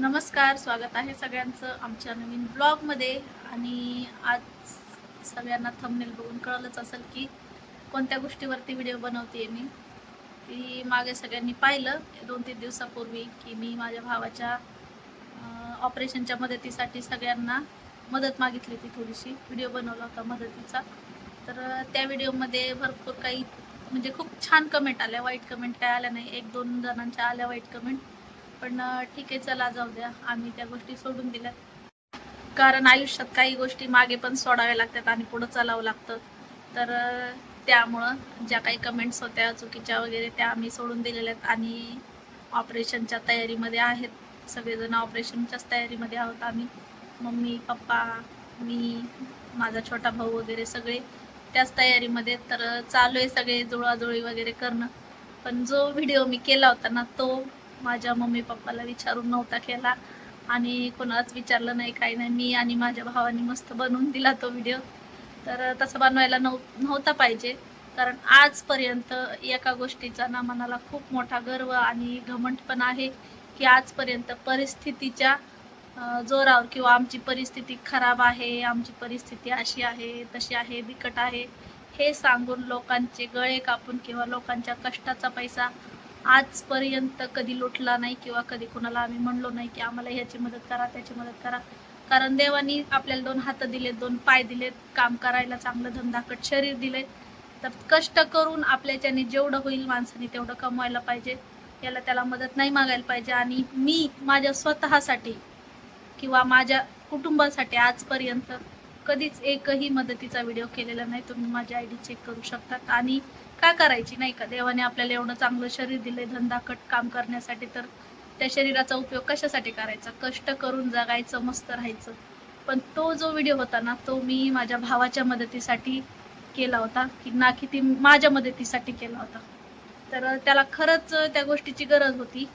नमस्कार स्वागत आहे सगळ्यांचं आमच्या नवीन ब्लॉगमध्ये. आणि आज सगळ्यांना थंबनेल बघून कळलंच असेल की कोणत्या गोष्टीवरती व्हिडिओ बनवते मी. ती मागे सगळ्यांनी पाहिलं दोन तीन दिवसापूर्वी की मी माझ्या भावाच्या ऑपरेशनच्या मदतीसाठी सगळ्यांना मदत मागितली होती थोडीशी. व्हिडिओ बनवला होता मदतीचा. तर त्या व्हिडिओमध्ये भरपूर काही म्हणजे खूप छान कमेंट आल्या. वाईट कमेंट काय आल्या नाही. एक दोन जणांच्या आल्या वाईट कमेंट पण ठीक आहे चला जाऊ द्या. आम्ही त्या गोष्टी सोडून दिल्या कारण आयुष्यात काही गोष्टी मागे पण सोडाव्या लागतात आणि पुढं चालावं लागतं. तर त्यामुळं ज्या काही कमेंट्स होत्या चुकीच्या वगैरे त्या आम्ही सोडून दिलेल्या आहेत आणि ऑपरेशनच्या तयारीमध्ये आहेत. सगळेजण ऑपरेशनच्याच तयारीमध्ये आहोत आम्ही. मम्मी पप्पा मी माझा छोटा भाऊ वगैरे सगळे त्याच तयारीमध्ये तर चालू आहे सगळे जुळाजुळी वगैरे करणं. पण जो व्हिडिओ मी केला होता ना तो माझ्या मम्मी पप्पाला विचारून नव्हता केला आणि कोणालाच विचारलं नाही काही नाही. मी आणि माझ्या भावाने मस्त बनवून दिला तो व्हिडिओ तर तसं बनवायला नव नव्हता पाहिजे. कारण आजपर्यंत एका गोष्टीचा ना मनाला खूप मोठा गर्व आणि घमंट पण आहे की आजपर्यंत परिस्थितीच्या जोरावर किंवा आमची परिस्थिती खराब आहे आमची परिस्थिती अशी आहे तशी आहे बिकट आहे हे सांगून लोकांचे गळे कापून किंवा लोकांच्या कष्टाचा पैसा आजपर्यंत कधी लुटला नाही किंवा कधी कुणाला आम्ही म्हणलो नाही की आम्हाला ह्याची मदत करा त्याची मदत करा. कारण देवानी आपल्याला दोन हात दिलेत दोन पाय दिलेत काम करायला चांगलं धंदाकट शरीर दिले तर कष्ट करून आपल्याच्याने जेवढं होईल माणसाने तेवढं कमवायला पाहिजे. याला त्याला मदत नाही मागायला पाहिजे. आणि मी माझ्या स्वतःसाठी किंवा माझ्या कुटुंबासाठी आजपर्यंत कधीच एकही मदतीचा व्हिडिओ केलेला नाही. तुम्ही माझी आय डी चेक करू शकतात. आणि का करायची? नाही का? देवाने आपल्याला एवढं चांगलं शरीर दिलंय धंदाकट काम करण्यासाठी तर त्या शरीराचा उपयोग कशासाठी करायचा? कष्ट करून जगायचं मस्त राहायचं. पण तो जो व्हिडिओ होता ना तो मी माझ्या भावाच्या मदतीसाठी केला होता की ना की ती माझ्या मदतीसाठी केला होता. तर त्याला खरंच त्या गोष्टीची गरज होती.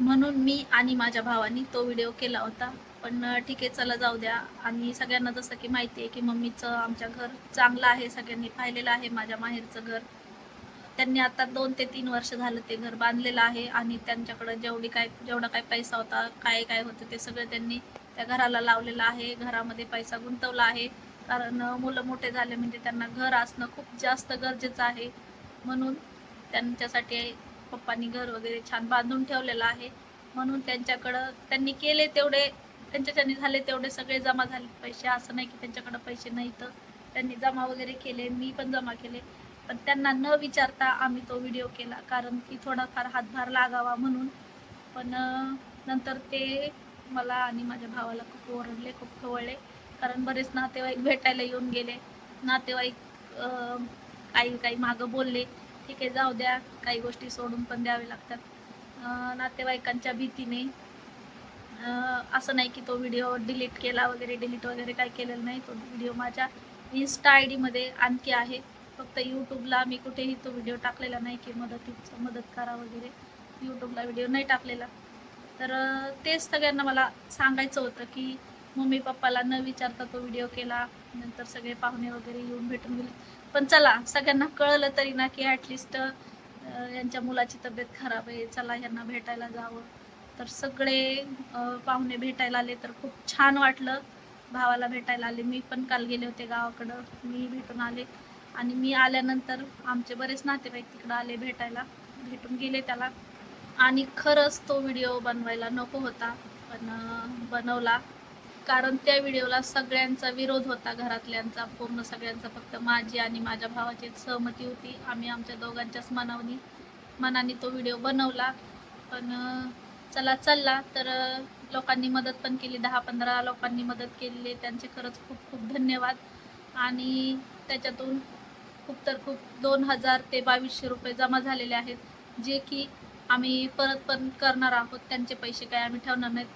म्हणून मी आणि माझ्या भावानी तो व्हिडिओ केला होता. पण ठीक आहे चला जाऊ द्या. आणि सगळ्यांना जसं की माहिती आहे की मम्मीचं आमच्या घर चांगलं आहे सगळ्यांनी पाहिलेलं आहे माझ्या माहेरचं घर. त्यांनी आता दोन ते तीन वर्ष झालं ते घर बांधलेलं आहे आणि त्यांच्याकडं जेवढी काय जेवढा काय पैसा होता काय काय होतं ते सगळं त्यांनी त्या घराला लावलेलं आहे. घरामध्ये पैसा गुंतवला आहे. कारण मुलं मोठे झाले म्हणजे त्यांना घर असणं खूप जास्त गरजेचं आहे. म्हणून त्यांच्यासाठी पप्पांनी घर वगैरे छान बांधून ठेवलेलं आहे. म्हणून त्यांच्याकडं त्यांनी केले तेवढे त्यांच्याच्याने झाले तेवढे सगळे जमा झाले. पैसे असं नाही की त्यांच्याकडं पैसे नाही तर त्यांनी जमा वगैरे केले मी पण जमा केले. पण त्यांना न विचारता आम्ही तो व्हिडिओ केला. कारण की थोडाफार हातभार लागावा म्हणून. पण नंतर ते मला आणि माझ्या भावाला खूप ओरडले खूप खवळले. कारण बरेच नातेवाईक भेटायला येऊन गेले. नातेवाईक काही काही मागं बोलले. ठीक आहे जाऊ द्या. काही गोष्टी सोडून पण द्यावे लागतात. नातेवाईकांच्या भीतीने असं नाही की तो व्हिडिओ डिलीट केला वगैरे डिलीट वगैरे काही केलेलं नाही. तो व्हिडिओ माझ्या इन्स्टा आय डीमध्ये आणखी आहे. फक्त यूट्यूबला मी कुठेही तो व्हिडिओ टाकलेला नाही की मदतीचं मदत करा वगैरे. यूट्यूबला व्हिडिओ नाही टाकलेला. तर तेच सगळ्यांना मला सांगायचं होतं की मम्मी पप्पाला न विचारता तो व्हिडिओ केला नंतर सगळे पाहुणे वगैरे येऊन भेटून गेले. पण चला सगळ्यांना कळलं तरी ना की ॲटलिस्ट यांच्या मुलाची तब्येत खराब आहे. चला यांना भेटायला जावं. तर सगळे पाहुणे भेटायला आले तर खूप छान वाटलं. भावाला भेटायला आले. मी पण काल गेले होते गावाकडं. मी भेटून आले. आणि मी आल्यानंतर आमचे बरेच नातेवाईक तिकडं आले भेटायला. भेटून गेले त्याला. आणि खरंच तो व्हिडिओ बनवायला नको होता पण बनवला. कारण त्या व्हिडिओला सगळ्यांचा विरोध होता घरातल्यांचा पूर्ण सगळ्यांचा. फक्त माझी आणि माझ्या भावाची सहमती होती. आम्ही आमच्या दोघांच्याच मनावनी मनाने तो व्हिडिओ बनवला. पण चला चालला. तर लोकांनी मदत पण केली. दहा पंधरा लोकांनी मदत केलेली त्यांचे खरंच खूप खूप धन्यवाद. आणि त्याच्यातून खूप तर खूप दोन हजार ते बावीसशे रुपये जमा झालेले आहेत. जे की आम्ही परत पण करणार आहोत. त्यांचे पैसे काय आम्ही ठेवणार नाहीत.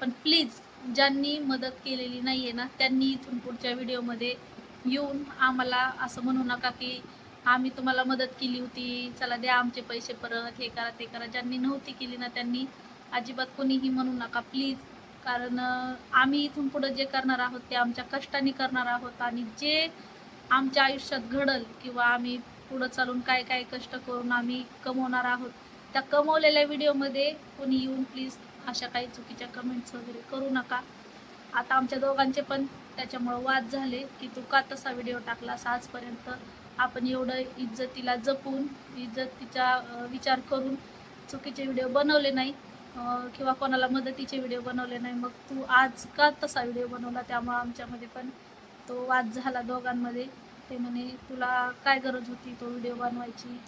पण प्लीज ज्यांनी मदत केलेली नाही आहे ना त्यांनी इथून पुढच्या व्हिडिओमध्ये येऊन आम्हाला असं म्हणू नका की आम्ही तुम्हाला मदत केली होती. चला द्या आमचे पैसे परत हे करा ते करा. ज्यांनी नव्हती केली ना त्यांनी अजिबात कोणीही म्हणू नका प्लीज कारण आम्ही इथून पुढं जे करणार आहोत ते आमच्या कष्टाने करणार आहोत. आणि जे आमच्या आयुष्यात घडल किंवा आम्ही पुढं चालून काय काय कष्ट करून आम्ही कमवणार आहोत त्या कमवलेल्या व्हिडिओमध्ये कोणी येऊन प्लीज अशा काही चुकीच्या कमेंट्स वगैरे करू नका. आता आमच्या दोघांचे पण त्याच्यामुळं वाद झाले की तू का तसा व्हिडिओ टाकलास आजपर्यंत आपण एवढं इज्जतीला जपून इज्जतीचा विचार करून चुकीचे व्हिडिओ बनवले नाही किंवा कोणाला मदतीचे व्हिडिओ बनवले नाही. मग तू आज का तसा व्हिडिओ बनवला? त्यामुळं आमच्यामध्ये पण तो वाद झाला दोघांमध्ये. ते म्हणे तुला काय गरज होती? तो व्हिडिओ बनवायची.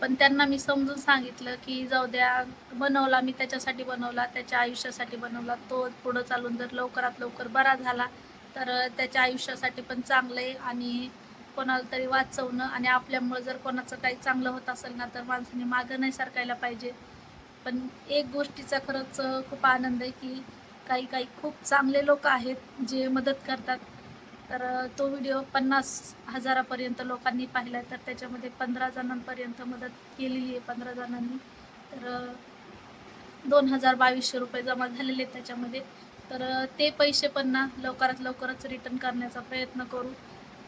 पण त्यांना मी समजून सांगितलं की जाऊ द्या बनवला मी त्याच्यासाठी बनवला त्याच्या आयुष्यासाठी बनवला. तो पुढं चालून जर लवकरात लवकर बरा झाला तर त्याच्या आयुष्यासाठी पण चांगलं आहे आणि कोणाला तरी वाचवणं आणि आपल्यामुळं जर कोणाचं काही चांगलं होत असेल ना तर माणसाने मागं नाही सरकायला पाहिजे. पण एक गोष्टीचा खरंच खूप आनंद आहे की काही काही खूप चांगले लोक आहेत जे मदत करतात. तर तो व्हिडिओ पन्नास हजारापर्यंत लोकांनी पाहिला तर त्याच्यामध्ये पंधरा जणांपर्यंत मदत केलेली आहे पंधरा जणांनी. तर दोन हजार बावीसशे रुपये जमा झालेले आहेत त्याच्यामध्ये. तर ते पैसे पण ना लवकरात लवकरच रिटर्न करण्याचा प्रयत्न करू.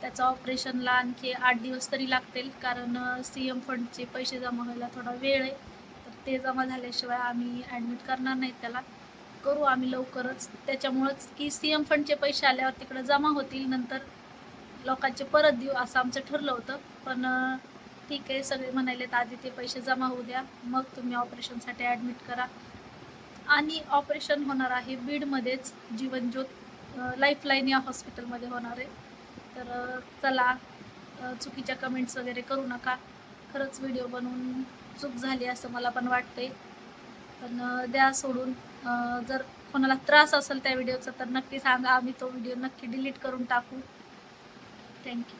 त्याचं ऑपरेशनला आणखी आठ दिवस तरी लागतील कारण सी एम फंडचे पैसे जमा व्हायला थोडा वेळ आहे. तर ते जमा झाल्याशिवाय आम्ही ॲडमिट करणार नाही त्याला. करू आम्ही लवकरच. त्याच्यामुळंच की सी एम फंडचे पैसे आल्यावर तिकडं जमा होतील नंतर लोकांचे परत देऊ असं आमचं ठरलं होतं. पण ठीक आहे सगळे म्हणाले आधी ते पैसे जमा होऊ द्या मग तुम्ही ऑपरेशनसाठी ॲडमिट करा. आणि ऑपरेशन होणार आहे बीडमध्येच जीवनज्योत लाईफलाईन या हॉस्पिटलमध्ये होणार आहे. तर चला चुकीच्या कमेंट्स वगैरे करू नका. खरंच व्हिडिओ बनवून चूक झाली असं मला पण वाटते पण द्या सोडून. जर कोणाला त्रास असेल त्या व्हिडिओचा तर नक्की सांगा. आम्ही तो व्हिडिओ नक्की डिलीट करून टाकू. थँक्यू